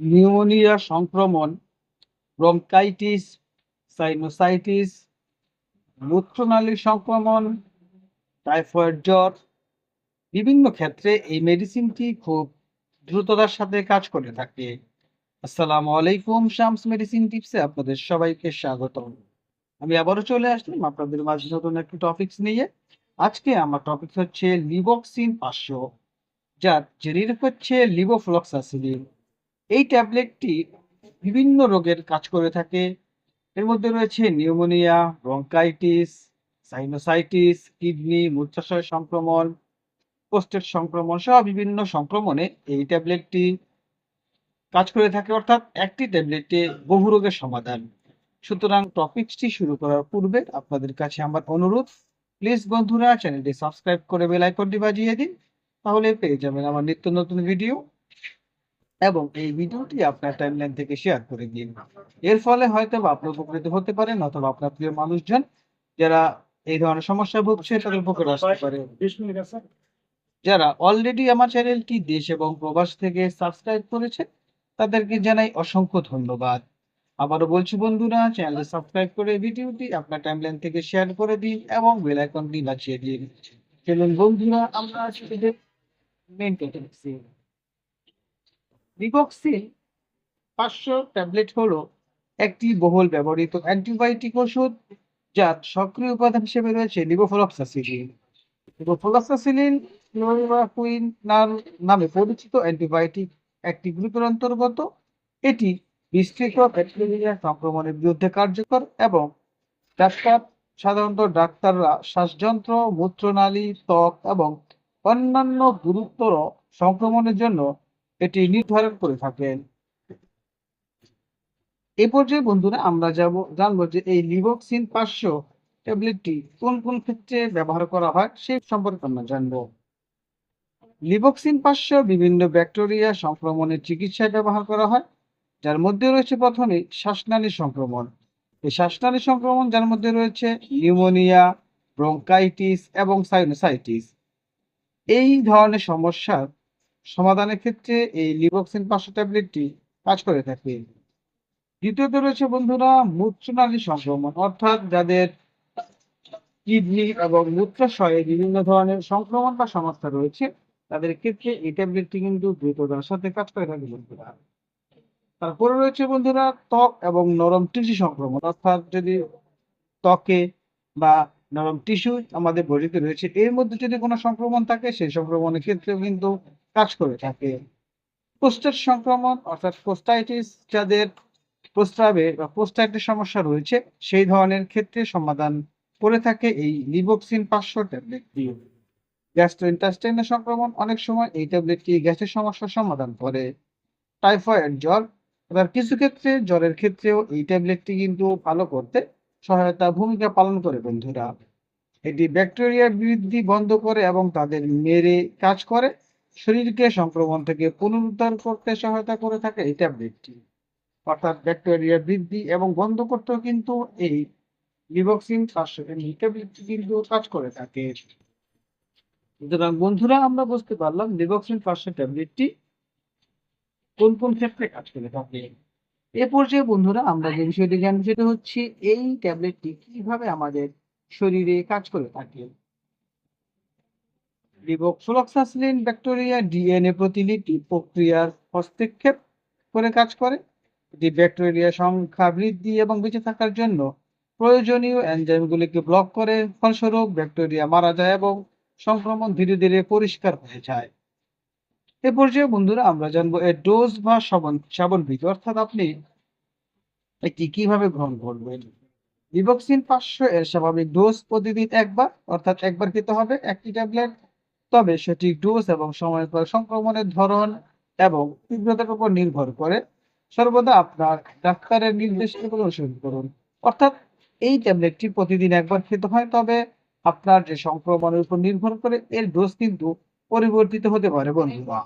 Pneumonia সংক্রমণ bronchitis sinusitis মূত্রনালীর সংক্রমণ typhoid জ্বর, বিভিন্ন ক্ষেত্রে এই মেডিসিনটি খুব দ্রুততার সাথে কাজ করে থাকে। আসসালামু আলাইকুম, শামস মেডিসিন টিপসে আপনাদের সবাইকে স্বাগত আমি আবারও চলে আসলাম আপনাদের মাঝে নতুন একটি টপিকস নিয়ে। আজকে আমার টপিক হচ্ছে লিবক্সিন পাঁচশো, যার জেরির হচ্ছে লিবোফ্লক্সাসিলিন এই ট্যাবলেটটি বিভিন্ন রোগের কাজ করে থাকে। এর মধ্যে রয়েছে নিউমোনিয়া, ব্রঙ্কাইটিস, সাইনোসাইটিস, কিডনি, মূত্রাশয় সংক্রমণ, পোস্টের সংক্রমণ সহ বিভিন্ন সংক্রমণে এই ট্যাবলেটটি কাজ করে থাকে। অর্থাৎ একটি ট্যাবলেটে বহু রোগের সমাধান। সুতরাং টপিকসটি শুরু করার পূর্বে আপনাদের কাছে আমার অনুরোধ, প্লিজ বন্ধুরা চ্যানেলটি সাবস্ক্রাইব করে বেল আইকনটি বাজিয়ে দিন। তাহলে পেয়ে যাবেন আমার নিত্য নতুন ভিডিও। এবং এই ভিডিওটি আপনার টাইমলাইন থেকে শেয়ার করে দিন। এর ফলে হয়তো আপনি উপকৃত হতে পারেন অথবা আপনার প্রিয় মানুষজন যারা এই ধরনের সমস্যা ভুগছে তাদের উপকার আসতে পারে। যারা অলরেডি আমার চ্যানেলটি দেশ এবং প্রবাস থেকে সাবস্ক্রাইব করেছে তাদেরকে জানাই অসংখ্য ধন্যবাদ। আবারও বলছি বন্ধুরা চ্যানেল সাবস্ক্রাইব করে ভিডিওটি আপনার টাইমলাইন থেকে শেয়ার করে দিন এবং বেল আইকনটি বাজিয়ে দিন। চলুন বন্ধুরা আমরা আজকে মেন রিবক্সিন পাঁচশো ট্যাবলেট হলো একটি বহুল ব্যবহৃত অ্যান্টিবায়োটিক ওষুধ, যার সক্রিয় উপাদান হিসেবে রয়েছে লিবোফ্লক্সাসিলিন লিবোফ্লক্সাসিলিন ক্লোরোকুইন নামে পরিচিত অ্যান্টিবায়োটিক একটি গ্রুপের অন্তর্গত। এটি বিস্তৃত ব্যাকটেরিয়া সংক্রমণের বিরুদ্ধে কার্যকর এবং ডাক্তার, সাধারণত ডাক্তাররা শ্বাসযন্ত্র, মূত্রনালী, ত্বক এবং অন্যান্য গুরুতর সংক্রমণের জন্য এটি নির্ধারণ করে থাকেন। এ পর্যায়ে বন্ধুরা আমরা যাব, জানব যে এই লিভক্সিন পাঁচশো ট্যাবলেটটি কোন কোন ক্ষেত্রে ব্যবহার করা হয় সেই সম্পর্কে আমরা জানব। লিভক্সিন পাঁচশো বিভিন্ন ব্যাকটেরিয়া সংক্রমণের চিকিৎসায় ব্যবহার করা হয়, যার মধ্যে রয়েছে প্রথমে শ্বাসনালী সংক্রমণ। এই শ্বাসনালী সংক্রমণ যার মধ্যে রয়েছে নিউমোনিয়া, ব্রঙ্কাইটিস এবং সাইনোসাইটিস। এই ধরনের সমস্যার সমাধানের ক্ষেত্রে এই লিভক্সিন পাঁচশো ট্যাবলেটটি কাজ করে থাকে। দ্বিতীয়ত রয়েছে বন্ধুরা, মূত্রনালী সংক্রমণ, অর্থাৎ যাদের কিডনি এবং মূত্রাশয়ে বিভিন্ন ধরনের সংক্রমণ বা সমস্যা রয়েছে, তাদের ক্ষেত্রে এই ট্যাবলেটটি কিন্তু দ্রুততার সাথে কাজ করে থাকে বন্ধুরা। তারপরে রয়েছে বন্ধুরা, ত্বক এবং নরম টিস্যু সংক্রমণ, অর্থাৎ যদি ত্বকে বা নরম টিস্যু আমাদের বডিতে রয়েছে, এর মধ্যে যদি কোনো সংক্রমণ থাকে, সেই সংক্রমণের ক্ষেত্রেও কিন্তু কাজ করে থাকে। পোস্টের সংক্রমণ অর্থাৎ পোস্টাইটিস যাদের প্রস্রাবে বা পোস্টাইটিস সমস্যা রয়েছে, সেই ধরনের ক্ষেত্রে সমাধান করে থাকে এই লিভোক্সিন পাঁচশো ট্যাবলেট দিয়ে। গ্যাস্ট্রোইন্টাস্টাইনের সংক্রমণ অনেক সময় এই ট্যাবলেটটি গ্যাসের সমস্যার সমাধান করে। টাইফয়েড জ্বর, এবার কিছু ক্ষেত্রে জ্বরের ক্ষেত্রেও এই ট্যাবলেটটি কিন্তু ভালো করতে সহায়তা ভূমিকা পালন করে বন্ধুরা। এটি ব্যাকটেরিয়া বৃদ্ধি বন্ধ করে এবং তাদের মেরে কাজ করে। শরীরকে সংক্রমণ থেকে পুনরুদ্ধার করতে সহায়তা করে থাকে এই ট্যাবলেটটি। অর্থাৎ ব্যাকটেরিয়া বৃদ্ধি এবং বন্ধ করতেও কিন্তু এই লিভক্সিন পাঁচশো ট্যাবলেটটি কিন্তু কাজ করে থাকে। সুতরাং বন্ধুরা, আমরা বুঝতে পারলাম লিভক্সিন পাঁচশো ট্যাবলেটটি কোন কোন ক্ষেত্রে কাজ করে থাকে। এ পর্যায়ে বন্ধুরা, আমরা যে বিষয়টি জানব সেটা হচ্ছে, এই ট্যাবলেটটি কীভাবে আমাদের শরীরে কাজ করে থাকে। লিভোফ্লক্সাসিলিন ব্যাকটেরিয়া ডিএনএ প্রতিলিপি প্রক্রিয়ার হস্তক্ষেপ করে কাজ করে। এটি ব্যাকটেরিয়া সংখ্যা বৃদ্ধি এবং বেঁচে থাকার জন্য প্রয়োজনীয় এনজাইমগুলিকে ব্লক করে, ফলস্বরূপ ব্যাকটেরিয়া মারা যায় এবং সংক্রমণ ধীরে ধীরে পরিষ্কার হয়ে যায়। এ পর্যায়ে বন্ধুরা, আমরা জানব এর ডোজ বা সাবন সাবন বিধি অর্থাৎ আপনি এটি কীভাবে গ্রহণ করবেন। লিভক্সিন পাঁচশো এর স্বাভাবিক ডোজ প্রতিদিন একবার, অর্থাৎ একবার খেতে হবে একটি ট্যাবলেট তবে সঠিক ডোজ এবং সময় পর সংক্রমণের ধরন এবং তীব্রতার উপর নির্ভর করে। সর্বদা আপনার ডাক্তারের নির্দেশনাগুলো অনুসরণ করুন। অর্থাৎ এই ট্যাবলেটটি প্রতিদিন একবার খেতে হয়, তবে আপনার যে সংক্রমণের উপর নির্ভর করে এর ডোজ কিন্তু পরিবর্তিত হতে পারে, বন্ধুরা।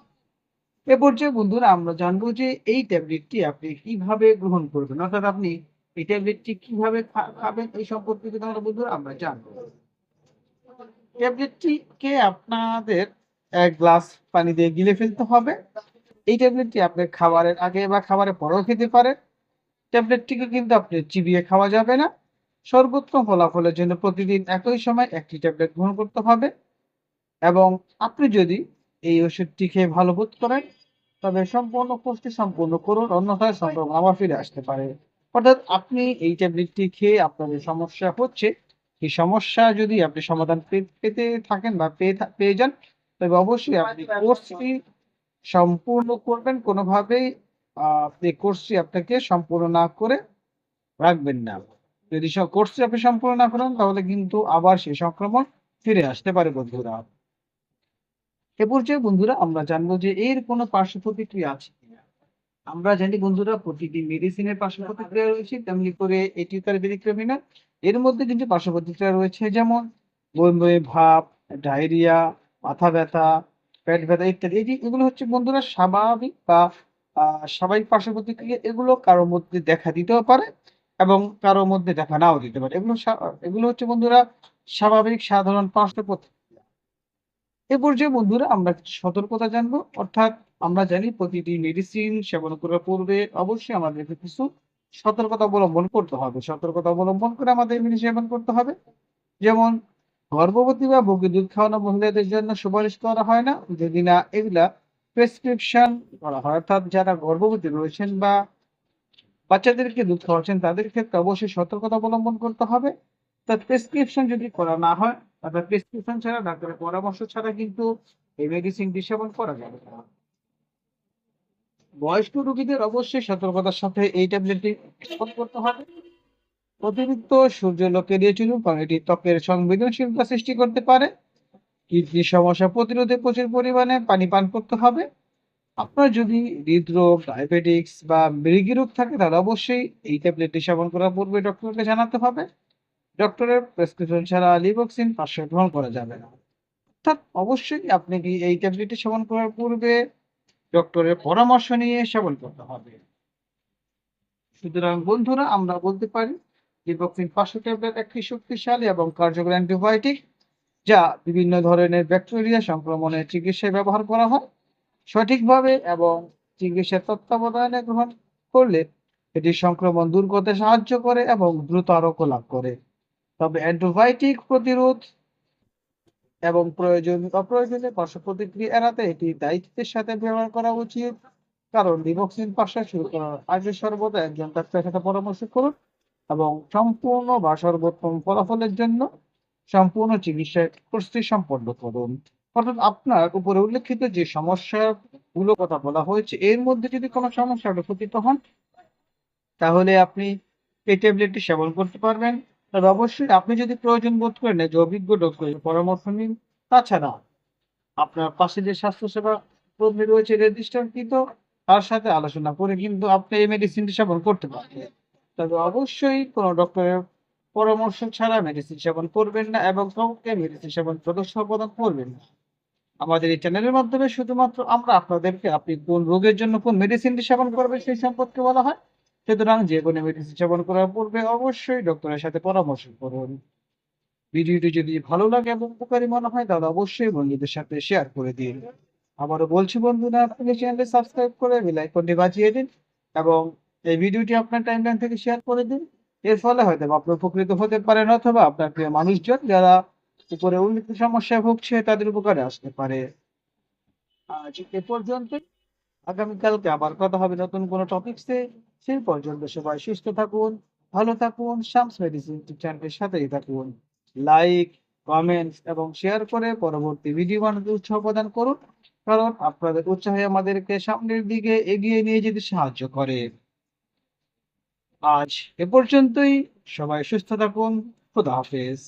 এ পর্যায়ে, বন্ধুরা, আমরা জানব যে এই ট্যাবলেটটি আপনি কীভাবে গ্রহণ করবেন। অর্থাৎ আপনি এই ট্যাবলেটটি কীভাবে খাবেন এই সম্পর্কে কিন্তু আমরা বন্ধুরা, আমরা জানব। ট্যাবলেটটিকে আপনাদের এক গ্লাস পানি দিয়ে গিলে ফেলতে হবে। এই ট্যাবলেটটি আপনি খাবারের আগে বা খাবারের পরেও খেতে পারেন। ট্যাবলেটটিকে কিন্তু আপনি চিবিয়ে খাওয়া যাবে না। সর্বোত্তম ফলাফলের জন্য প্রতিদিন একই সময় একটি ট্যাবলেট গ্রহণ করতে হবে। এবং আপনি যদি এই ওষুধটি খেয়ে ভালো বোধ করেন, তবে সম্পূর্ণ কোর্সটি সম্পূর্ণ করুন, অন্যথায় সংক্রমণ আবার ফিরে আসতে পারে। অর্থাৎ আপনি এই ট্যাবলেটটি খেয়ে আপনার সমস্যা হচ্ছে এই সমস্যা যদি আপনি সমাধান পেতে থাকেন বা পেয়ে যান তবে অবশ্যই আপনি কোর্সটি সম্পূর্ণ করবেন কোনোভাবেই এই কোর্সটি আপনাকে সম্পূর্ণ না করে রাখবেন না। যদি সব কোর্সটি আপনি সম্পূর্ণ না করেন তাহলে কিন্তু আবার সেই সংক্রমণ ফিরে আসতে পারে বন্ধুরা। এ পর্যায়ে বন্ধুরা আমরা জানব যে এর কোনো পার্শ্ব প্রতিক্রিয়া আছে কিনা। আমরা জানি বন্ধুরা প্রতিটি মেডিসিনের পার্শ্ব প্রতিক্রিয়া রয়েছে তেমনি করে এটি তার ব্যতিক্রমী না। এর মধ্যে কিছু পার্শ্ব প্রতিক্রিয়া রয়েছে, যেমন বমি ভাব ডায়রিয়া, মাথা ব্যথা, পেট ব্যথা ইত্যাদি। এই যে এগুলো হচ্ছে বন্ধুরা স্বাভাবিক বা স্বাভাবিক পার্শ্ব প্রতিক্রিয়া এগুলো কারোর মধ্যে দেখা দিতেও পারে এবং কারোর মধ্যে দেখা নাও দিতে পারে। এগুলো এগুলো হচ্ছে বন্ধুরা স্বাভাবিক সাধারণ পার্শ্ব প্রতিক্রিয়া এ পর্যায়ে বন্ধুরা আমরা সতর্কতা জানব। অর্থাৎ আমরা জানি প্রতিটি মেডিসিন সেবন করার পূর্বে অবশ্যই আমাদেরকে কিছু সতর্কতা অবলম্বন করতে হবে। সতর্কতা অবলম্বন করে আমাদের মেডিসিন সেবন করতে হবে। যেমন, গর্ভবতী বা বুকে দুধ খাওয়ানো মহিলাদের জন্য সুপারিশ করা হয় না। যদি না, এগুলা প্রেসক্রিপশন করা হয়। অর্থাৎ যারা গর্ভবতী রয়েছেন বা বাচ্চাদেরকে দুধ খাওয়াচ্ছেন, তাদের ক্ষেত্রে অবশ্যই সতর্কতা অবলম্বন করতে হবে। তার প্রেসক্রিপশন যদি করা না হয়, অর্থাৎ প্রেসক্রিপশন ছাড়া, ডাক্তারের পরামর্শ ছাড়া কিন্তু এই মেডিসিনটি সেবন করা যাবে না। বয়স্ক রোগীদের অবশ্যই সতর্কতার সাথে এই ট্যাবলেটটি সেবন করতে হবে। অতিরিক্ত সূর্যালোক এড়িয়ে চলুন, কারণ এটি ত্বকের সংবেদনশীলতা সৃষ্টি করতে পারে। কিডনি সমস্যা প্রতিরোধে প্রচুর পরিমাণে পানি পান করতে হবে। আপনার যদি হৃদরোগ ডায়াবেটিক্স বা মৃগী রোগ থাকে, তাহলে অবশ্যই এই ট্যাবলেটটি সেবন করার পূর্বে ডক্টরকে জানাতে হবে। ডক্টরের প্রেসক্রিপশন ছাড়া লিবক্সিন পার্শ্ব গ্রহণ করা যাবে না। অর্থাৎ অবশ্যই আপনি কি এই ট্যাবলেটটি সেবন করার পূর্বে ডক্টরের পরামর্শ নিয়ে সেবন করতে হবে। সুতরাং বন্ধুরা, আমরা বলতে পারি লিভক্সিন পাঁচশো ট্যাবলেট একটি শক্তিশালী এবং কার্যকর অ্যান্টিবায়োটিক, যা বিভিন্ন ধরনের ব্যাকটেরিয়া সংক্রমণের চিকিৎসায় ব্যবহার করা হয়। সঠিকভাবে এবং চিকিৎসার তত্ত্বাবধানে গ্রহণ করলে এটি সংক্রমণ দূর করতে সাহায্য করে এবং দ্রুত আরোগ্য লাভ করে। তবে অ্যান্টিবায়োটিক প্রতিরোধ এবং প্রয়োজন, অপ্রয়োজনীয় পার্শ্ব প্রতিক্রিয়া এড়াতে এটি দায়িত্বের সাথে ব্যবহার করা উচিত। কারণ লিভক্সিন পাশা শুরু করার আগে সর্বদা একজন ডাক্তারের সাথে পরামর্শ করুন এবং সম্পূর্ণ বা সর্বোত্তম ফলাফলের জন্য সম্পূর্ণ চিকিৎসা প্রস্তুতি সম্পন্ন করুন। অর্থাৎ আপনার উপরে উল্লেখিত যে সমস্যাগুলো কথা বলা হয়েছে, এর মধ্যে যদি কোনো সমস্যা উপস্থিত হন, তাহলে আপনি এই ট্যাবলেটটি সেবন করতে পারবেন। তবে অবশ্যই আপনি যদি প্রয়োজন বোধ করেন যে অভিজ্ঞ ডক্টরের পরামর্শ নিন, তাছাড়া আপনার পাশে যে স্বাস্থ্যসেবা কর্মী রয়েছে রেজিস্টারকৃত তার সাথে আলোচনা করে কিন্তু আপনি এই মেডিসিনটি সেবন করতে পারবেন। তবে অবশ্যই কোনো ডক্টরের পরামর্শ ছাড়া মেডিসিন সেবন করবেন না এবং কাউকে মেডিসিন সেবন প্রদর্শন প্রদান করবেন না। আমাদের এই চ্যানেলের মাধ্যমে শুধুমাত্র আমরা আপনাদেরকে আপনি কোন রোগের জন্য কোন মেডিসিনটি সেবন করবেন সেই সম্পর্কে বলা হয় সুতরাং যে কোনো মেডিসিন সেবন করার পূর্বে অবশ্যই ডক্টরের সাথে পরামর্শ করুন। ভিডিওটি যদি ভালো লাগে এবং উপকারী মনে হয়, তাহলে অবশ্যই বন্ধুদের সাথে শেয়ার করে দিন। আবারও বলছি বন্ধুরা, আপনি চ্যানেলটি সাবস্ক্রাইব করে বেল আইকনটি বাজিয়ে দিন এবং এই ভিডিওটি আপনার টাইমলাইন থেকে শেয়ার করে দিন। এর ফলে হয়তো আপনি উপকৃত হতে পারেন অথবা আপনার প্রিয় মানুষজন যারা উপরে উল্লিখিত সমস্যায় ভুগছে, তাদের উপকারে আসতে পারে। আজ এ পর্যন্ত আগামীকালকে আবার কথা হবে নতুন কোনো টপিকসে সেই পর্যন্ত সবাই সুস্থ থাকুন, ভালো থাকুন, শামস মেডিসিন চ্যানেলের সাথেই থাকুন। লাইক কমেন্টস এবং শেয়ার করে পরবর্তী ভিডিও বানাতে উৎসাহ প্রদান করুন, কারণ আপনাদের উৎসাহে আমাদেরকে সামনের দিকে এগিয়ে নিয়ে যেতে সাহায্য করে। আজ এ পর্যন্তই, সবাই সুস্থ থাকুন, খুদা হাফেজ।